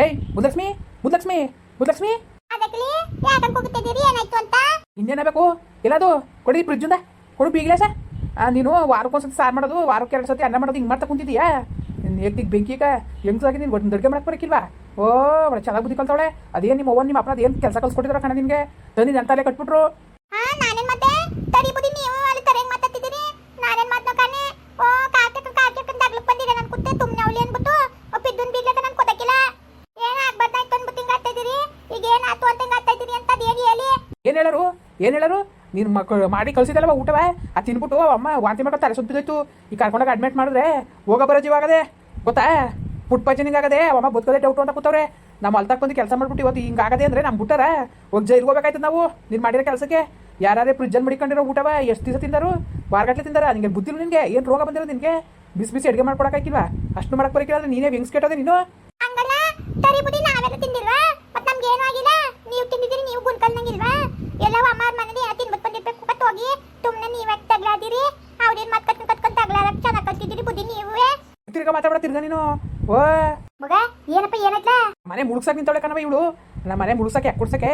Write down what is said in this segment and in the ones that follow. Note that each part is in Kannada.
ಏಯ್ ಮುದ್ಲಕ್ಷ್ಮಿ ಮುದ್ಲಕ್ಷ್ಮಿ ಮುದ್ಲಕ್ಷ್ಮಿ. ಇನ್ನೇನಾಗಬೇಕು ಎಲ್ಲದು? ಕೊಡಿ ಫ್ರಿಜ್ಜಿಂದ ಕೊಡು ಬೀಗ್ಲೇಸ ನೀನು ವಾರಕ್ಕೊಂದ್ಸತಿ ಸಾರ್ ಮಾಡೋದು ವಾರಕ್ಕೆ ಎರಡು ಸತಿ ಅನ್ನ ಮಾಡೋದು ಹಿಂಗೆ ಮಾಡ್ತಾ ಕುಂತಿದ್ಯಾ? ಏಕ್ತಿಗೆ ಬೆಂಕಿಗ ಹೆಂಗ್ಸಾಗಿ ನೀನು ಒಟ್ಟು ಅಡುಗೆ ಮಾಡಕ್ಕೆ ಬರಕ್ಕಿಲ್ವಾ ಓ ಒಳ್ಳೆ ಚೆನ್ನಾಗಿ ಬುದ್ಧಿ ಕಲ್ತಾವಳೆ. ಅದೇನು ನಿಮ್ಮ ಅವ್ವ ನಿಮ್ಮ ಅಪ್ಪನ ಏನು ಕೆಲಸ ಕಲ್ಸ್ಕೊಟ್ಟಿದ್ರ ಕಣ ನಿನಗೆ? ತಂದು ಅಂತಲೇ ಕಟ್ಬಿಟ್ರು. ಓ ಕಾಕೆ ಕಾಕೆ ಕಂದಾಗ್ಲಕ್ ಬಂದಿದೆ ನನ್ ಕುತ್ತೆ ತುಮ್ನೆ ಅವಳಿ ಅನ್ಬಿಟ್ಟು ಏನು ಹೇಳರು ನೀನು ಮಕ್ಕಳು ಮಾಡಿ ಕಳಿಸಿದಲ್ಲವ ಊಟವ? ಆ ತಿನ್ಬಿಟ್ಟು ಅಮ್ಮ ವಾಂತಿ ಮಾಡೋ ತಲೆ ಸುತ್ತಿದೋಯ್ತು. ಈಗ ಕರ್ಕೊಂಡಾಗ ಅಡ್ಮಿಟ್ ಮಾಡಿದ್ರೆ ಹೋಗ ಬರೋ ಜೀವ ಆಗದೆ. ಗೊತ್ತಾ? ಫುಡ್ ಪಾಯ್ಸನಿಂಗ್ ಆಗದೆ. ಅಮ್ಮ ಬದುಕದೆ ಡೌಟ್ ಅಂತ ಕೂತವ್ರೆ. ನಮ್ಮ ಅಲ್ತಾಕ್ ಬಂದು ಕೆಲಸ ಮಾಡ್ಬಿಟ್ಟು ಇವತ್ತು ಹಿಂಗಾಗದೆ ಅಂದ್ರೆ ನಮ್ಮ ಬಿಟ್ಟಾರ ಹೋಗಿ ಜೈಲ್ಗೆ ಹೋಗ್ಬೇಕಾಯ್ತದ ನಾವು? ನೀನು ಮಾಡಿರೋ ಕೆಲಸಕ್ಕೆ? ಯಾರೇ ಫ್ರಿಜ್ಜಲ್ಲಿ ಮಡಿಕೊಂಡಿರೋ ಊಟವ? ಎಷ್ಟು ದಿವಸ ತಿಂದರು? ವಾರಗಟ್ಲೆ ತಿಂದಾರ? ನಿಂಗೆ ಬುದ್ಧಿಲ್ಲ ನಿನಗೆ? ಏನು ರೋಗ ಬಂದಿರೋ ನಿನಗೆ? ಬಿಸಿ ಬಿಸಿ ಅಡುಗೆ ಮಾಡ್ಕೊಡಕ್ಕಾಗಿಲ್ವಾ ಅಷ್ಟು ಮಾಡಕ್ಕೆ ಬರಕಿಲ್ಲ ಅಂದ್ರೆ ನೀನೇ ಹೆಂಗ್ಸ್ ಕೆಟ್ಟೋದೆ ನೀನು ಹಂಗಲ್ಲ ತರಿ ಬುದಿ ನಾವೆಲ್ಲ ತಿಂದಿಲ್ವಾ ಮತ್ ನಮ್ಗೆ ಏನೂ ಆಗಿಲ್ಲ ನೀವು ತಿಂದಿದ್ದೀರಿ ನೀವು ಗುಂಡ್ಕಲ್ನಂಗಿಲ್ವಾ ಎಲ್ಲ ಅಮ್ಮ ಮನೇಲಿ ಏನೋ ತಿನ್ಬಿಟ್ಟು ಬಂದಿರ್ಬೇಕು ಕತ್ ಹೋಗಿ ತುಮ್ನೆ ನೀವೇ ತಗ್ಲಾದಿರಿ ಅವ್ರೇನ್ ಮತ್ ಕತ್ಕೊಂಡ್ ಕತ್ಕೊಂಡ್ ತಗ್ಲಾಡಕ್ ಚೆನ್ನಾಗ್ ಕಲ್ತಿದ್ದೀರಿ ಬುದ್ಧಿ ನೀವೇ ತಿರ್ಗಾ ನೀನು? ಓ ಮಗ ಏನಪ್ಪ ಏನಾಯ್ತಾ ಮನೆ ಮುಳುಗ್ಸಕ್ ನಿಂತವಳೆ ಕಣವ ಇವಳು. ನಮ್ಮ ಮನೆ ಮುಳುಗ್ಸಕ್ಕೆ ಯಾಕೆ ಕೊಡ್ಸಕ್ಕೆ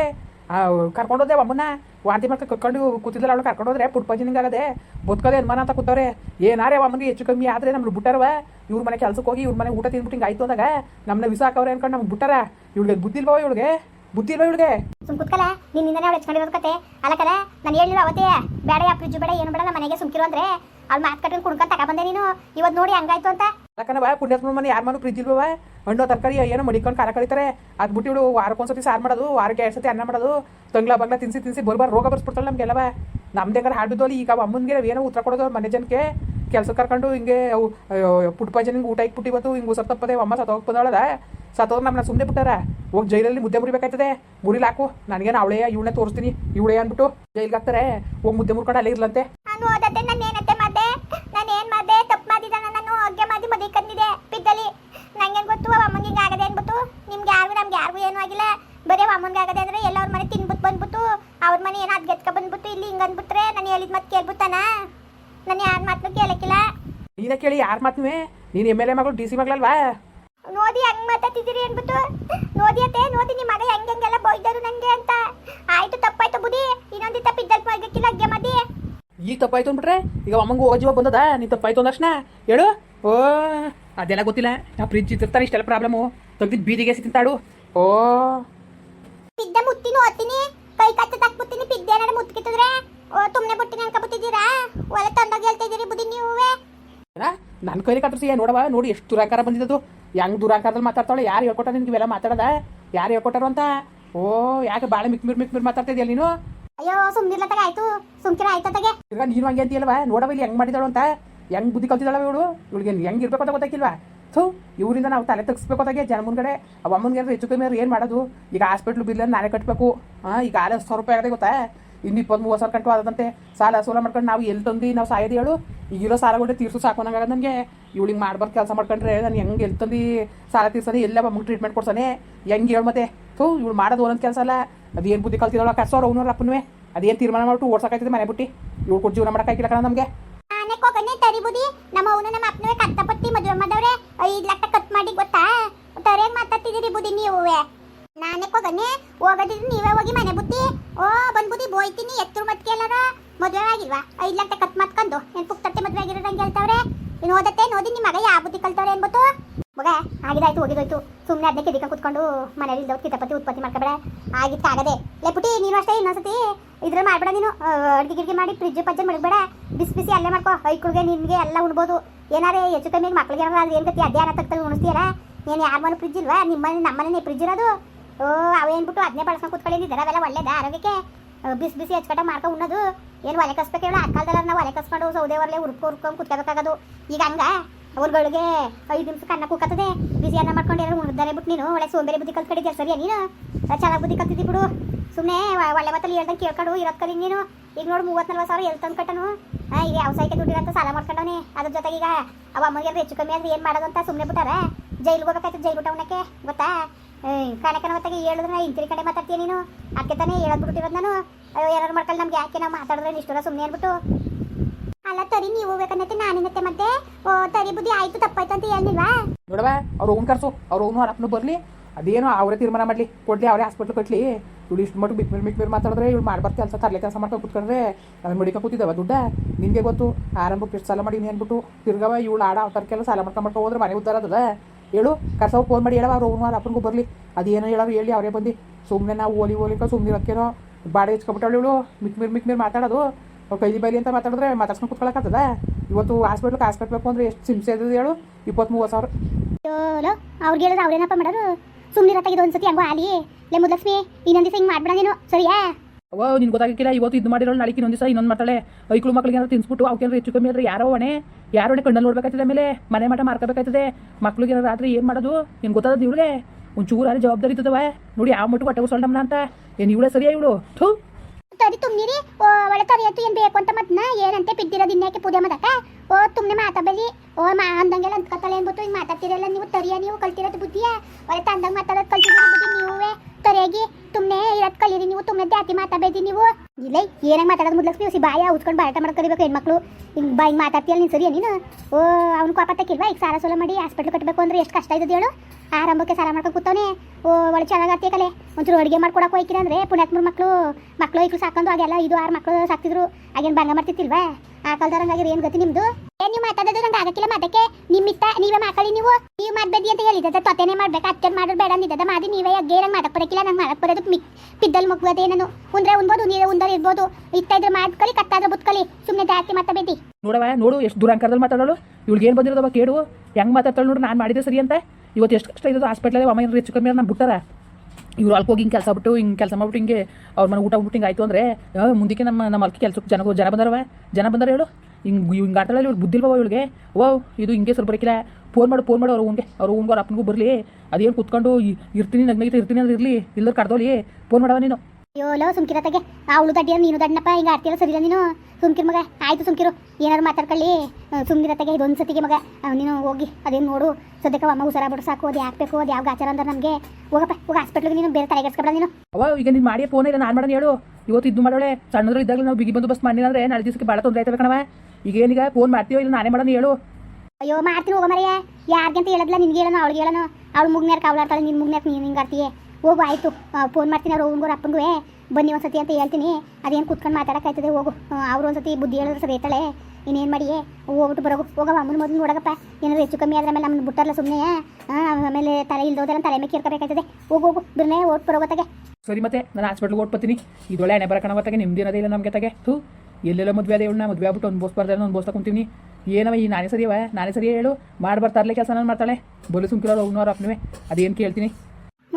ಕರ್ಕೊಂಡೋದೆ ಅಮ್ಮನ್ನ ವಾಂತಿ ಮಾಡ್ಕೊಂಡು ಕರ್ಕೊಂಡು ಕೂತಿದ್ದಲ್ಲ ಅವಳು ಕರ್ಕೊಂಡೋದ್ರೆ ಫುಡ್ ಪಾಯ್ಸನಿಂಗ್ ಆಗದೆ. ಬದುಕದೆ ಅನುಮಾನ ಅಂತ ಕೂತವ್ರೆ. ಏನಾರೇ ಅಮ್ಮನಿಗೆ ಹೆಚ್ಚು ಕಮ್ಮಿ ಆದರೆ ನಮ್ಮ ಬಿಟ್ಟಾರವ ಇವ್ರ ಮನೆ ಕೆಲ್ಸಕ್ಕೆ ಹೋಗಿ ಇವ್ರ ಮನೆ ಊಟ ತಿಂದ್ಬಿಟ್ಟು ಹಿಂಗೆ ಆಯ್ತು ಅಂದಾಗ ನಮ್ಮನ್ನ ವಿಸಾಕವ್ರೆ ಅನ್ಕೊಂಡು ನಮ್ಗೆ ಬಿಟ್ಟಾರ. ಇವಳಿಗೆ ಬುದ್ಧಿಲ್ವ ಇವಳಿಗೆ? ಬುದ್ಧಿ ಇಲ್ವಾ ಇವಳಿಗೆ? ಸುಮ್ ಕುತ್ಕಲ ನಿನ್ನಿಂದನೇ ಅವಳು ಹೆಚ್ಕೊಂಡಿರೋದು ಕತೆ. ಅಲ್ಲಕಲ ನಾನು ಹೇಳಿರೋ ಅವತ್ತೇ ಬೇಡ ಫ್ರಿಜ್ ಬೇಡ ಏನು ಬೇಡ ನಮ್ಮ ಮನೆಗೆ ಸುಮ್ಕಿರು ಅಂದ್ರೆ. ಅವ್ಳು ಮಾತು ಕಟ್ಕೊಂಡು ಕುಡ್ಕೊಂಡು ತಗೊಬಂದೆ ನೀನು. ಇವತ್ತು ನೋಡಿ ಹಂಗಾಯ್ತು ಅಂತ. ಯಾಕಂದ್ರೆ ಪುಣ್ಯಾತ್ಮ ಮನೆ ಯಾರು ಮನೆ ಪ್ರೀತಿ ಬಾಯ್? ಹಣ್ಣು ತರಕಾರಿ ಏನೋ ಮಡಿಕೊಂಡು ಖಾರ ಕಳಿತಾರೆ. ಅದು ಬಿಟ್ಟು ಇವಳು ವಾರಕ್ಕೊಂದ್ಸತಿ ಸಾರು ಮಾಡೋದು, ವಾರಕ್ಕೆ ಎರಡು ಸತಿ ಅನ್ನ ಮಾಡೋದು ತಂಗ್ಲ ಬಂಗ್ಲ ತಿನ್ಸಿ ತಿನ್ಸಿ ಬರ್ಬಾರ್ ರೋಗ ಬರ್ಸ್ಬಿಡ್ತಾಳೆ ನಮಗೆಲ್ಲವ ನಮ್ ಹಾಡಿದ್ದು ಅಲ್ಲಿ ಈಗ ಅಮ್ಮನಿಗೆ ಏನೋ ಉತ್ತರ ಕೊಡೋದು ಮನೆ ಜನಕ್ಕೆ ಕೆಲಸ ಕರ್ಕೊಂಡು ಹಿಂಗೆ ಅವು ಪುಟ್ ಹಿಂಗೆ ಊಟ ಇಕ್ಬಿಟ್ಟು ಇವತ್ತು ಹಿಂಗೆ ಉಸರ್ ತಪ್ಪದೆ ಅಮ್ಮ ಸತ್ತೋಗಿ ಬಂದವಳದ ಸತ್ತೋದ್ರೆ ನಮ್ಮನ್ನ ಸುಮ್ಮನೆ ಬಿಟ್ಟಾರ. ಹೋಗಿ ಜೈಲಲ್ಲಿ ಮುದ್ದೆ ಮುರಿಬೇಕಾಯ್ತದೆ ಮುರಿಲಿ ಹಾಕು. ನನಗೇನು ಅವಳೇ ಇವಳನ್ನೇ ತೋರಿಸ್ತೀನಿ. ಇವಳೇ ಅಂದ್ಬಿಟ್ಟು ಜೈಲ್ಗೆ ಹಾಕ್ತಾರೆ. ಹೋಗಿ ಮುದ್ದೆ ಮುರ್ಕೊಂಡು ಅಲ್ಲೇ ಇರ್ಲಂತೆ ನಾನು ಓದತ್ತೆ ನಾನು ಏನತ್ತೆ ಮಾಡ್ದೆ ನಾನು ಏನು ಮಾಡ್ದೆ ತಪ್ಪು ಮಾಡಿದ ನಾನು ಅಗ್ಗೆ ಮಾಡಿ ಮದಿ ಕಂದಿದೆ ಬಿದ್ದಲ್ಲಿ ನಂಗೇನು ಗೊತ್ತು ಅವ ಅಮ್ಮಂಗೆ ಹಿಂಗೆ ಆಗದೆ ಅನ್ಬಿಟ್ಟು ನಿಮ್ಗೆ ಯಾರಿಗೂ ಏನೂ ಆಗಿಲ್ಲ. ಬರೀ ಅಮ್ಮನ್ಗೆ ಆಗದೆ ಅಂದ್ರೆ ಎಲ್ಲ ಅವ್ರ ಮನೆ ತಿನ್ಬಿಟ್ಟು ಬಂದ್ಬಿಟ್ಟು ಅವ್ರ ಮನೆ ಏನಾದ್ ಅದ್ಗೆತ್ಕ ಬಂದ್ಬಿಟ್ಟು ಇಲ್ಲಿ ಹಿಂಗೆ ಅಂದ್ಬಿಟ್ರೆ ನಾನು ಹೇಳಿದ ಮತ್ತೆ ಕೇಳ್ಬಿಟ್ಟಾನ? ನಾನು ಯಾರ ಮಾತನ್ನು ಕೇಳಕ್ಕಿಲ್ಲ. ನೀನೇ ಕೇಳಿ ಯಾರ ಮಾತುವೆ ನೀನು ಎಂ ಎಲ್ ಎ ಮಗಳು ಡಿ ಸಿ ಮಗಳಲ್ವಾ? ನೋಡಿ ಹೆಂಗ್ ಮಾತಾಡ್ತಿದ್ದೀರಿ ಅನ್ಬಿಟ್ಟು ನೋಡಿ ಅತ್ತೆ ನೋಡಿ ನಿಮ್ಮ ಮಗ ಹೆಂಗ್ ಹೆಂಗೆಲ್ಲ ಬೈದರು ನಂಗೆ ಅಂತ. ಆಯ್ತು ತಪ್ಪಾಯ್ತು ಬುದಿ ಇನ್ನೊಂದಿ ತಪ್ಪ ಇದ್ದಲ್ಲಿ ಮಾಡ್ಬೇಕಿಲ್ಲ ಅಗ್ಗೆ ಮದಿ. ಈಗ ತಪ್ಪಾಯ್ತು ಅಂದ್ಬಿಟ್ರೆ ಈಗ ಅಮ್ಮಂಗು ಹೋಗೋ ಜೀವ ಬಂದದ? ನೀ ತಪ್ಪಾಯ್ತು ಅಂದಕ್ಷಣ ಹೇಳು. ಓ ಅದೆಲ್ಲ ಗೊತ್ತಿಲ್ಲ. ಆ ಫ್ರಿಜ್ ಇರ್ತಾನೆ ಇಷ್ಟೆಲ್ಲ ಪ್ರಾಬ್ಲಮು ತೆಗ್ದಿದ್ದು ಬೀದಿಗೆ ತಿಂತಾಡು ಓ. ಪಿದ್ದ ಮುತ್ತಿನ ಓದ್ತೀನಿ ಕೈ ಕಚ್ಚ ತಕ್ಬಿಡ್ತೀನಿ ಪಿದ್ದೆ ಏನಾರ ಮುತ್ಕಿಟ್ಟಿದ್ರೆ ಓ ತುಮ್ನೆ ಬಿಟ್ಟಿನಿ ಅನ್ಕೊಬಿಟ್ಟಿದ್ದೀರಾ ಒಲೆ ತಂದಾಗ ಹೇಳ್ತಿದ್ದೀರಿ ಇದ್ದೀರಿ ಬುದಿ ನೀವೇ. ನನ್ನ ಕೈಲಿ ಕತ್ತರಿಸಿ ನೋಡವ ನೋಡಿ ಎಷ್ಟು ದುರಾಕಾರ ಬಂದಿದ್ದು ಹೆಂಗ್ ದುರಾಕಾರದಲ್ಲಿ ಮಾತಾಡ್ತಾಳೆ ಯಾರು ಹೇಳ್ಕೊಟ್ಟ ನಿನ್ಗೆ ಇವೆಲ್ಲ ಮಾತಾಡದ? ಯಾರು ಹೇಳ್ಕೊಟ್ಟಾರು ಅಂತ? ಓ ಯಾಕೆ ಭಾಳ ಮಿಕ್ಮಿರ್ ಮಿಕ್ಮಿರ್ ಮಾತಾಡ್ತಾ ಇದೆಯಲ್ಲ ನೀನು? ಅಯ್ಯೋ ಸುಮ್ನಿರ್ಲತ್ತಾಗ ಆಯ್ತು. ಸುಮ್ಕಿರ ಆಯ್ತು ತಗೆ ಈಗ ನೀನು ಹಂಗೆ ಅಂತೀಯಲ್ವಾ? ನೋಡವ ಇಲ್ಲಿ ಹೆಂಗ್ ಮಾಡಿದಾಳು ಅಂತ? ಹೆಂಗ್ ಬುದ್ಧಿ ಕಲ್ತಿದ್ದಾಳ ಇವಳು? ಇವಳಿಗೆ ಹೆಂಗ್ ಇರ್ಬೇಕು ಅಂತ ಗೊತ್ತಾಗಿಲ್ವಾ ಥೂ, ಇವರಿಂದ ನಾವು ತಲೆ ತಗ್ಸ್ಬೇಕು ಅಂತಾಗೆ ಜನ ಮುಂದ್ಗಡೆ. ಅಮ್ಮನಿಗೆ ಹೆಚ್ಚು ಕಮ್ಮಿ ಏನು ಮಾಡೋದು? ಈಗ ಹಾಸ್ಪಿಟ್ಲ್ ಬಿಲ್ ನಾನೇ ಕಟ್ಟಬೇಕು ಹಾಂ, ಈಗ ಆರು ಸಾವಿರ ರೂಪಾಯಿ ಆಗದೆ ಗೊತ್ತಾ? ಇನ್ನು ಇಪ್ಪತ್ತು ಮೂವತ್ತು ಸಾವಿರ ಕಟ್ಟು ಆದಂತೆ ಸಾಲ ಸೋಲ ಮಾಡ್ಕೊಂಡು ನಾವು ಎಲ್ಲಿ ತಂದು ನಾವು ಸಾಯೋದು ಹೇಳು. ಈಗಿರೋ ಸಾಲಗೊಂಡೆ ತೀರ್ಸು ಸಾಕು ನಂಗೆ. ನನಗೆ ಇವಳಿಗೆ ಮಾಡ್ಬಾರ್ದು ಕೆಲಸ ಮಾಡ್ಕೊಂಡ್ರೆ ನಾನು ಹೆಂಗೆ ಎಲ್ಲಿ ತಂದು ಸಾಲ ತೀರ್ಸನೆ ಎಲ್ಲ ಮಮ್ಮಿಗೆ ಟ್ರೀಟ್ಮೆಂಟ್ ಕೊಡ್ಸಾನೆ. ಹೆಂಗೆ ಹೇಳು ಮತ್ತೆ? ಥೂ, ಇವಳು ಮಾಡೋದು ಒಂದೊಂದು ಕೆಲಸ ಅಲ್ಲ. ಅದೇನು ಬುದ್ಧಿ ಕಲ್ತಿದ್ದಾಳ ಕಟ್ಸೋರು ಅವನವ್ರ ಅಪ್ಪನೂ ಅದೇನು ತೀರ್ಮಾನ ಮಾಡ್ಬಿಟ್ಟು ಓಡ್ಸೋಕಾಯ್ತದೆ ಮನೆ ಬಿಟ್ಟು. ಇವಳು ಕೊಟ್ಟು ಜೀವನ ಮಾಡೋಕ್ಕಾಗಿಲ್ಲ ಕಣ ನಮಗೆ. ನಾನೇ ಕೊಗನೆ ತರಿ ಬುದಿ ನಮ್ಮ ಅವನು ನಮ್ಮ ಅಪ್ಪನವೇ ಕತ್ತಪಟ್ಟಿ ಮದುವೆ ಮಾಡವ್ರೆ ಐದು ಲಕ್ಷ ಕಟ್ ಮಾಡಿ ಗೊತ್ತಾ? ತರೇಗ್ ಮಾತಾಡ್ತಿದ್ದೀರಿ ಬುದಿ ನೀವುವೆ. ನಾನೇ ಕೊಗನೆ ಹೋಗೋದಿದ್ರೆ ನೀವೇ ಹೋಗಿ ಮನೆ ಬುದ್ದಿ ಓ ಬಂದ್ಬುದಿ ಬೋಯ್ತೀನಿ, ಎತ್ತರು ಮತ್ಕೆ ಎಲ್ಲಾರ. ಮದುವೆ ಆಗಿಲ್ವಾ? ಐದು ಲಕ್ಷ ಕಟ್ ಮಾಡ್ಕೊಂಡು, ಏನು ಪುಕ್ತಟ್ಟೆ ಮದುವೆ ಆಗಿರೋದಂಗೆ ಹೇಳ್ತಾವ್ರೆ. ಇನ್ನು ಓದತ್ತೆ ನೋದಿ ನಿಮ್ಮ ಮಗ ಯಾವ ಬುದ್ಧಿ ಕಲ್ತವ್ರೆ ಅನ್ಬಿಟ್ಟು ಮಗ ಆಗಿದಾಯ್ತು ಹೋಗಿದಾಯ್ತು ಸುಮ್ಮನೆ ಅದಕ್ಕೆ ದಿಕ್ಕ ಕುತ್ಕೊಂಡು ಮನೇಲಿ ಇಲ್ದವ್ರು ಕಿತಪತಿ, ಉತ್ಪತ್ತಿ ಮಾಡ್ಕೊಬೇಡ. ಆಗಿತ್ತು ಆಗದೆ ಲೆಪುಟಿ ನೀನು ಅಷ್ಟೇ ಇನ್ನೊಂದ್ಸತಿ ಇದ್ರ ಮಾಡ್ಬೇಡ ನೀನು. ಅಡ್ಗೆ ಮಾಡಿ ಫ್ರಿಜ್ ಪಜ್ಜೆ ಮಡಗಬೇಡ. ಬಿಸಿ ಬಿಸಿ ಅಲ್ಲೇ ಮಾಡ್ಕೋ. ಐಕ್ಳಿಗೆ ನಿನಗೆ ಎಲ್ಲ ಉಣ್ಬೋದು. ಏನಾರೇ ಹೆಚ್ಚು ಕಮ್ಮಿ ಮಕ್ಳಿಗೆ ಅದು ಏನು ಗತಿ? ಅದೇ ಯಾರ ತಗ್ತಲ್ಲಿ ಉಣಿಸ್ತೀಯಲ್ಲ? ನೀನು ಯಾರ ಮನೆ ಫ್ರಿಜ್ ಇಲ್ವಾ? ನಿಮ್ಮಲ್ಲಿ ನಮ್ಮನೆ ನಮ್ಮ ಮನೆ ಫ್ರಿಜ್ ಇರೋದು. ಓ ಅವೇನ್ಬಿಟ್ಟು ಅದನ್ನೇ ಬಳಸ್ಕೊಂಡು ಕುತ್ಕೊಂಡಿದ್ದಾರೆ ಅವೆಲ್ಲ ಒಳ್ಳೇದ ಆರೋಗ್ಯಕ್ಕೆ? ಬಿಸಿ ಬಿಸಿ ಹೆಚ್ಚಕಟ ಮಾಡ್ಕೊಂಡು ಉಣ್ಣೋದು. ಏನು ಒಲೆ ಕಸ್ಬೇಕು ಹೇಳೋ ಆ ಕಾಲದಲ್ಲಿ ನಾವು ಒಲೆ ಕಸ್ಕೊಂಡು ಸೌದೆ ಒಲೆ ಹುರ್ಕೊ ಹುರ್ಕೊಂಡು ಕುತ್ಕೋಬೇಕಾಗೋದು. ಈಗ ಹಂಗ? ಅವ್ರಗಳಿಗೆ ಐದು ನಿಮಿಷಕ್ಕೆ ಅನ್ನ ಕುಕ್ಕತ್ತದೆ ಬಿಸಿ ಅನ್ನ ಮಾಡ್ಕೊಂಡು ಏನಾರು ಉಣ್ದಾರೆ ಬಿಟ್ಟು ನೀನು, ಒಳ್ಳೆ ಸೋಂಬೇರಿ ಬುದ್ಧಿ ಕಲ್ತ್ಕೊಂಡಿದ್ಯಾ? ಸರಿಯಾ ನೀನು? ಚೆನ್ನಾಗಿ ಬುದ್ಧಿ ಕಲ್ತಿದ್ದಿ ಬಿಡು. ಸುಮ್ಮನೆ ಒಳ್ಳೆ ಮತ್ತಲ್ಲಿ ಹೇಳ್ದಂಗೆ ಕೇಳ್ಕೊಡು ಇರೋದು ಕಲಿ ನೀನು. ಈಗ ನೋಡು ಮೂವತ್ತು ನಲ್ವತ್ತು ಸಾವಿರ ಎಲ್ಲಿ ತಂದು ಕಟ್ಟನು. ಈಗ ವ್ಯವಸಾಯಕ್ಕೆ ದುಡ್ಡಿರಂತ ಸಾಲ ಮಾಡ್ಕೊಂಡವನೆ. ಅದ್ರ ಜೊತೆಗೆ ಈಗ ಅವ ಅಮ್ಮಗೆ ಹೆಚ್ಚು ಕಮ್ಮಿ ಅಂದ್ರೆ ಏನು ಮಾಡೋದು ಅಂತ ಸುಮ್ಮನೆ ಬಿಟ್ಟಾರೆ. ಜೈಲ್ಗೆ ಹೋಗ್ಬೇಕಾಯ್ತು, ಜೈಲು ಟೌನಕ್ಕೆ ಗೊತ್ತಾ? ಕಣಕನ ಹೊತ್ತಾಗೆ ಹೇಳಿದ್ರೆ ಇಂತಿರಿ ಕಡೆ ಮಾತಾಡ್ತೀಯ ನೀನು? ಅದಕ್ಕೆ ತಾನೇ ಹೇಳೋದು ಬಿಟ್ಟಿರೋದು ನಾನು. ಅಯ್ಯೋ ಮಾಡ್ಕೊಳ್ಳಿ ಮಾಡ್ಕೊಂಡು ನಮ್ಗೆ. ಯಾಕೆ ನಾವು ಮಾತಾಡಿದ್ರೆ ಇಷ್ಟರ ಸುಮ್ಮನೆ ಅಂದ್ಬಿಟ್ಟು. ಅಲ್ಲ ತರಿ ನೀವು ಬೇಕನ್ನತ್ತೆ ನಾನಿನತ್ತೆ ಮತ್ತೆ. ಓ ತರಿ ಬುದ್ಧಿ, ಆಯ್ತು, ತಪ್ಪಾಯ್ತು ಅಂತ ಹೇಳಿಲ್ವಾ? ನೋಡವ ಅವ್ರು ಅವ್ನು ಕರ್ಸು, ಅವ್ರು ಹೋಗ್ನು ಅವ್ರ ಅಪ್ಪನು ಬರಲಿ. ಅದೇನೋ ಅವರೇ ತೀರ್ಮಾನ ಮಾಡ್ಲಿ. ಕೊಡ್ಲಿ, ಅವರೇ ಹಾಸ್ಪಿಟ್ಲ್ ಕಟ್ಲಿ. ಇವಳು ಇಷ್ಟು ಮಟ್ಟು ಬಿಟ್ಮೇಲೆ ಮಿಕ್ ಮೇಲೆ ಮಾತಾಡಿದ್ರೆ ಇವಳು ಮಾಡ್ಬಾರ್ದು ಕೆಲಸ ತರಲೆ ಕೆಲಸ ಮಾಡ್ಕೊಂಡು ಕುತ್ಕೊಂಡ್ರೆ ನಾನು ಮಡಿಕ ಕೂತಿದ್ದಾವ ದುಡ್ಡ. ನಿನಗೆ ಗೊತ್ತು ಆರಂಭಕ್ಕೆ ಎಷ್ಟು ಸಾಲ ಮಾಡಿ ಅಂದ್ಬಿಟ್ಟು ತಿರ್ಗವ ಇವಳು ಆಡ ಅವತಾರಕ್ಕೆಲ್ಲ ಸಾಲ ಮಾಡ್ಕೊಂಡು ಮಾಡ್ಕೊಂಡು ಹೋದ್ರೆ ಮನೆ ಉದ್ದಾರ ಅದ ಹೇಳು ಕಸವು ಫೋನ್ ಮಾಡಿ ಹೇಳವ ಅವ್ರು ಅವ್ನು ಅಪ್ಪನಿಗೂ ಬರಲಿ. ಅದೇನೋ ಹೇಳೋರು ಹೇಳಿ, ಅವರೇ ಬಂದು. ಸುಮ್ಮನೆ ನಾವು ಓಲಿ ಓಲಿಕ ಸುಮ್ಮನೆ ಇರೋಕ್ಕೇನೋ ಬಾಡಿ ಹಚ್ಕೊಬಿಟ್ಟಾಳು ಇವಳು. ಮಿಕ್ ಮೀರ್ ಮಿಕ್ ಮೀರ್ ಮಾತಾಡೋದು. ಅವ್ರು ಕೈಲಿ ಬೈಲಿ ಅಂತ ಮಾತಾಡಿದ್ರೆ ಮಾತಾಡ್ಸ್ಕೊಂಡು ಕುತ್ಕೊಳಕ್ಕಾಗ್ತದ? ಇವತ್ತು ಹಾಸ್ಪಿಟ್ಲ್ ಹಾಸ್ಪಿಟ್ಬೇಕು ಅಂದ್ರೆ ಎಷ್ಟು ಸಿಮ್ಸೆ ಇದ್ದದ್ದು ಹೇಳು? ಇಪ್ಪತ್ತ್ ಮೂವತ್ತು ಸಾವಿರ. ಯೋಲೋ ಅವ್ರಿಗೆ ಹೇಳಿದ್ರೆ ಅವ್ರೇನಪ್ಪ ಮಾಡೋದು? ಸುಮ್ಮನೆ ತೆಗೆದು ಒಂದ್ಸತಿ ಹಂಗೋ ಆಲಿ ಲೇ ಮುದ್ಲಕ್ಷ್ಮಿ ಇನ್ನೊಂದು ದಿವಸ ಹಿಂಗ್ ಮಾಡ್ಬಿಡ ನೀನು. ಸರಿಯಾ? ಅವ್ವ ನಿನ್ ಗೊತ್ತಾಗಿಲ್ಲ ಇವತ್ತು ಇದು ಮಾಡಿರೋಳು ನಾಳೆ ಇನ್ನೊಂದು ದಿವಸ ಇನ್ನೊಂದು ಮಾಡ್ತಾಳೆ. ಐಕ್ಳು ಮಕ್ಳಿಗೆ ಏನಾದ್ರು ತಿನ್ಸ್ಬಿಟ್ಟು ಅವಕ್ಕೆ ಹೆಚ್ಚು ಕಮ್ಮಿ ಆದ್ರೆ ಯಾರೋ ಒಣೆ ಯಾರೋ ಒಣೆ ಕಣ್ಣಲ್ಲಿ ನೋಡ್ಬೇಕಾಯ್ತದೆ ಮೇಲೆ ಮನೆ ಮಠ ಮಾರ್ಕೋಬೇಕಾಯ್ತದೆ. ಮಕ್ಳಿಗೆ ಏನಾದ್ರು ರಾತ್ರಿ ಏನು ಮಾಡೋದು? ನಿನ್ ಗೊತ್ತಾದ ಇವಳಿಗೆ ಒಂಚೂರು ಅಲ್ಲಿ ಜವಾಬ್ದಾರಿ ಇರ್ತದವ ನೋಡಿ ಯಾವ ಮಟ್ಟಿಗೆ ಹೊಟ್ಟೆ ಉಸಲ್ಡಮ್ನ ಅಂತ. ಏನು ಇವಳೇ ಸರಿಯಾ ಇವಳು? ಥೂ! ತರಿ ತುಂಬಿರಿ ಓ ಒಳ್ಳೆ ತರಿಯತ್ತು ಏನು ಬೇಕು ಅಂತ ಮತ್ನ ಏನಂತೆ ಬಿದ್ದಿರೋದು ಇನ್ಯಾಕೆ ಪೂಜೆ ಮಾಡಕ ಓ ತುಮ್ನೆ ಮಾತಾಡಲಿ ಓ, ಮಾ, ಅಂದಂಗೆಲ್ಲ ಅಂದ್ಕೊತಾಳೆ ಅನ್ಬಿಟ್ಟು ಹಿಂಗೆ ಮಾತಾಡ್ತಿರಲ್ಲ, ನೀವು ತರಿಯ, ನೀವು ಕಲ್ತಿರೋದು ಬುದ್ಧಿಯ? ಒಳ್ಳೆ ತಂದಂಗೆ ಮಾತಾಡೋದು ಕಲ್ತಿರೋ ಬುದ್ಧಿ ನೀವೇ. ತರಿಯಾಗಿ, ತುಂಬನೇ ಇರೋದು ಕಲೀರಿ ನೀವು ತುಂಬ ಜಾತಿ ಮಾತಾಡಬೇಡಿ ನೀವು. ಇಲ್ಲ, ಏನಾಗ ಮಾತಾಡೋದು ಮುದ್ಲಕ್ಷ್ಮಿ ಸಿ ಬಾಯ ಉಚ್ಕೊಂಡು ಬಾಟ ಮಾಡಿ ಕರಿಬೇಕು ಹೆಣ್ಮಕ್ಳು. ಹಿಂಗೆ ಬಾ, ಹಿಂಗೆ ಮಾತಾಡ್ತೀಯಲ್ಲ ನೀನು ಸರಿಯಾ ನೀನು? ಓ, ಅವ್ನು ಕೋಪ ತಕ್ಕಿಲ್ವಾ? ಈಗ ಸಾಲ ಸೋಲ ಮಾಡಿ ಹಾಸ್ಪಿಟ್ಲ್ ಕಟ್ಟಬೇಕು ಅಂದ್ರೆ ಎಷ್ಟು ಕಷ್ಟ ಇದೆ ಹೇಳು? ಆರಂಭಕ್ಕೆ ಸಾಲ ಮಾಡ್ಕೊಂಡು ಕೂತವನೇ. ಓ, ಒಳ್ಳೆ ಆಡ್ತೀಯ ಕಲೆ. ಒಂಚೂರು ಅಡುಗೆ ಮಾಡ್ಕೊಡಕ್ಕೆ ಹೋಯ್ಕಿರ ಅಂದ್ರೆ ಪುಣ್ಯಾತ್ಮೂರು ಮಕ್ಕಳು ಮಕ್ಕಳು ಇಕ್ಕಳು ಸಾಕೊಂಡು ಆಗೆಲ್ಲ ಇದು ಆರು ಮಕ್ಕಳು ಸಾಕ್ತಿದ್ರು. ಆಗೇನು ಭಂಗ ಮಾಡ್ತಿತ್ತಿಲ್ವಾ ಆ ಕಾಲದವ್ರಂಗಾಗಿರೋ ಏನು ಗತಿ ನಿಮ್ದು? ಏನ್ ನೀವು ಮಾತಾಡೋದು ನಂಗೆ ಆಗಕ್ಕಿಲ್ಲ ಮಾತಕ್ಕೆ ನಿಮ್ಮಿತ್ತ ನೀವೇ ಮಾತಾಡಿ ನೀವು. ನೀವು ಮಾಡ್ಬೇಡಿ ಅಂತ ಹೇಳಿದ ತೊತೆನೆ ಮಾಡ್ಬೇಕು ಅತ್ತೆ ಮಾಡೋದು ಬೇಡ ಅಂದಿದ್ದದ ಮಾಡಿ ನೀವೇ ಗೇರಂಗ್ ಮಾಡಕ್ ಬರಕಿಲ್ಲ ನಂಗೆ ಮಾಡಕ್ ಬರೋದು ಮಿ ಪಿದ್ದಲ್ ಮುಗ್ಬೋದೇ ನಾನು. ಉಂದ್ರೆ ಉಣ್ಬೋದು, ನೀರು ಉಂದ್ರೆ ಇರ್ಬೋದು. ಇತ್ತ ಇದ್ರೆ ಮಾಡ್ಕೊಳ್ಳಿ, ಕತ್ತಾದ್ರೆ ಬುತ್ಕೊಳ್ಳಿ. ಸುಮ್ಮನೆ ಜಾಸ್ತಿ ಮಾತಾಡಬೇಡಿ ನೋಡವ ನೋಡು, ಎಷ್ಟು ದುರಂಕಾರದಲ್ಲಿ ಮಾತಾಡೋಳು. ಇವ್ಳಿಗೆ ಏನು ಬಂದಿರೋದವ ಕೇಳು. ಹೆಂಗೆ ಮಾತಾಡ್ತಾಳು ನೋಡು, ನಾನು ಮಾಡಿದೆ ಸರಿ ಅಂತ. ಇವತ್ತು ಎಷ್ಟು ಕಷ್ಟ ಇರೋದು ಹಾಸ್ಪಿಟ್ಲಲ್ಲಿ ಅಮ್ಮ ಹೆಚ್ಚು ಕಮ್ಮಿ ನಾನು ಬಿಟ್ಟಾರ ಇವ್ರು ಅಲ್ಕೋಗಿ ಹೋಗಿ ಹಿಂಗೆ ಕೆಲಸ ಬಿಟ್ಟು, ಹಿಂಗೆ ಕೆಲಸ ಮಾಡ್ಬಿಟ್ಟು ಹಿಂಗೆ ಅವ್ರ ಮನೆ ಊಟ ಬಿಟ್ಟು ಹಿಂಗೆ ಆಯಿತು ಅಂದರೆ ಮುಂದಕ್ಕೆ ನಮ್ಮ ನಮ್ಮ ಅಲ್ಕಿ ಕೆಲಸಕ್ಕೆ ಜನ ಜನ ಬಂದಾರವ ಜನ ಬಂದಾರ ಹೇಳು. ಹಿಂಗೆ ಹಿಂಗೆ ಆಟದಲ್ಲಿ ಇವ್ರು ಬುದ್ಧಿಲ್ವ ಇವಳಿಗೆ. ಓ ಇದು ಹಿಂಗೆ ಸ್ವಲ್ಪ ಬರಕಿಲ್ಲ ಫೋನ್ ಮಾಡು ಫೋನ್ ಮಾಡು, ಅವ್ರ ಹೂನ್ಗೆ ಅವ್ರ ಹೂನ್ಗೆ ಅವ್ರ ಅಪ್ಪನಿಗೂ ಬರಲಿ. ಅದೇನು ಕುತ್ಕೊಂಡು ಇರ್ತೀನಿ ನಗ್ನಗಿತ ಇರ್ತೀನಿ ಅಂದ್ರೆ ಇರಲಿ ಇಲ್ಲದ ಕಡ್ದೋಲಿ ಫೋನ್ ಮಾಡವ ನೀನು. ಅಯ್ಯೋಲೋ ತಗೆ. ಅವಳು ದಡ್ಡಿಯ ನೀನು ದಡ್ಡನಪ್ಪ ಹಿಂಗೆ ಆಡ್ತೀರ ಸರಿಲ್ಲ ನೀನು? ಸುಮ್ಕಿರ್ ಮಗ ಆಯ್ತು ಸುಮ್ಕಿರು. ಏನಾದ್ರು ಮಾತಾಡ್ಕೊಳ್ಳಿ. ಸುಮ್ಕಿರತ್ತಾಗೆ ಇದೊಂದು ಸತಿಗೆ ಮಗ. ನೀನು ಹೋಗಿ ಅದೇನು ನೋಡು. ಸದ್ಯಕ್ಕೆ ಅಮ್ಮ ಹುಷಾರ ಬಿಡು ಸಾಕು ಅದು ಹಾಕ್ಬೇಕು ಅದು ಯಾವ ಆಚಾರ ಅಂದ್ರೆ ನಮಗೆ. ಹೋಗಪ್ಪ ಹೋಗ ಹಾಸ್ಪಿಟ್ಲಿಗೆ ನೀನು ಬೇರೆ ತಲೆಗೆಡ್ಸ್ಕೊಬೇಡ ನೀನು. ಅವ ಈಗ ನೀನು ಮಾಡಿ ಫೋನ್ ಇಲ್ಲ ನಾನು ಮಾಡೋಣ ಹೇಳು. ಇವತ್ತು ಇದು ಮಾಡೋಳೆ ಸಣ್ಣದ್ರು ಇದ್ದಾಗ ನಾವು ಬಿಗಿ ಬಂದು ಬಸ್ ಮಾಡಿಲ್ಲ ಅಂದ್ರೆ ನಾಳೆ ದಿವಸಕ್ಕೆ ಭಾಳ ತೊಂದರೆ ಆಯ್ತಬೇಕಣವ ಕಣವ ಈಗ ಏನೀಗ ಫೋನ್ ಮಾಡ್ತೀವೋ ಇಲ್ಲ ನಾನೇ ಮಾಡೋಣ ಹೇಳು. ಅಯ್ಯೋ ಮಾಡ್ತೀನಿ ಹೋಗ ಯಾರಿಗೆ ಅಂತ ಹೇಳೋದಿಲ್ಲ ನಿನ್ಗೆ ಹೇಳೋಣ ಅವಳಿಗೆ ಹೇಳೋಣ ಅವಳು ಮುಗ್ನೇರ್ ಕಾವಲಾಡ್ತಾಳೆ ನಿನ್ನ ಮುಗ್ನೇರ್ ನೀನು ಹಿಂಗೆ ಆಡ್ತೀಯ. ಹೋಗು ಆಯಿತು ಫೋನ್ ಮಾಡ್ತೀನಿ ಅವ್ರು, ಅವ್ನಿಗೂ ಅಪ್ಪನಿಗೂ ಬನ್ನಿ ಒಂದ್ಸತಿ ಅಂತ ಹೇಳ್ತೀನಿ. ಅದೇನು ಕುತ್ಕೊಂಡು ಮಾತಾಡೋಕ್ಕಾಯ್ತದೆ, ಹೋಗು. ಅವ್ರು ಒಂದ್ಸತಿ ಬುದ್ಧಿ ಹೇಳಿದ್ರೆ ಸರಿ ಐತಾಳೆ ಇನ್ನೇನು ಮಾಡಿ ಹೋಗ್ಬಿಟ್ಟು ಬರೋ ಹೋಗವ ಅಮ್ಮನ ಮೊದಲು ನೋಡಕಪ್ಪ ಏನಾದ್ರು ಹೆಚ್ಚು ಕಮ್ಮಿ ಆದ್ರೆ ಆಮೇಲೆ ನಮ್ಮನ್ನು ಬಿಟ್ಟಾರಲ್ಲ ಸುಮ್ಮನೆ ಆಮೇಲೆ ತಲೆ ಇಲ್ದೋದ್ರೆ ತಲೆ ಮೇಲೆ ಕೇರ್ಕೋಬೇಕಾಯ್ತದೆ ಹೋಗು ಹೋಗು, ಬಿರ್ನೆ, ಓಟ್ ಬರೋಗತ್ತಾಗೆ ಸರಿ ಮತ್ತೆ, ನಾನು ಹಾಸ್ಪಿಟ್ಲ್ಗೆ ಓಡ್ಪತ್ತೀನಿ ಇದೊಳ್ಳೆ ಹಣೆ ಬರಕಣವತ್ತಾಗೆ ನಿಮ್ದೇನದೇ ಇಲ್ಲ ನಮಗೆ ತಗೆ ಥೂ, ಎಲ್ಲೆಲ್ಲ ಮದುವೆ ಅದೇ ಇವಳನ್ನ, ಮದುವೆ ಆಗ್ಬಿಟ್ಟು ಒಂದು ಬೋಸ್ಬಾರ್ದು ಒಂದು ಬೋಸ್ತಾ ಕುಂತೀನಿ ಏನವ ಈ ನಾನೇ ಸರಿಯವ? ನಾನೇ ಸರಿ ಹೇಳು? ಮಾಡಿ ಬರ್ತಾರಲೆ ಕೆಲಸ ನಾನು ಮಾಡ್ತಾಳೆ. ಬಲು ಸುಮ್ಕಿರೋ ಅವ್ನವ್ರ ಅಪ್ಪನವೇ ಅದೇನು ಕೇಳ್ತೀನಿ?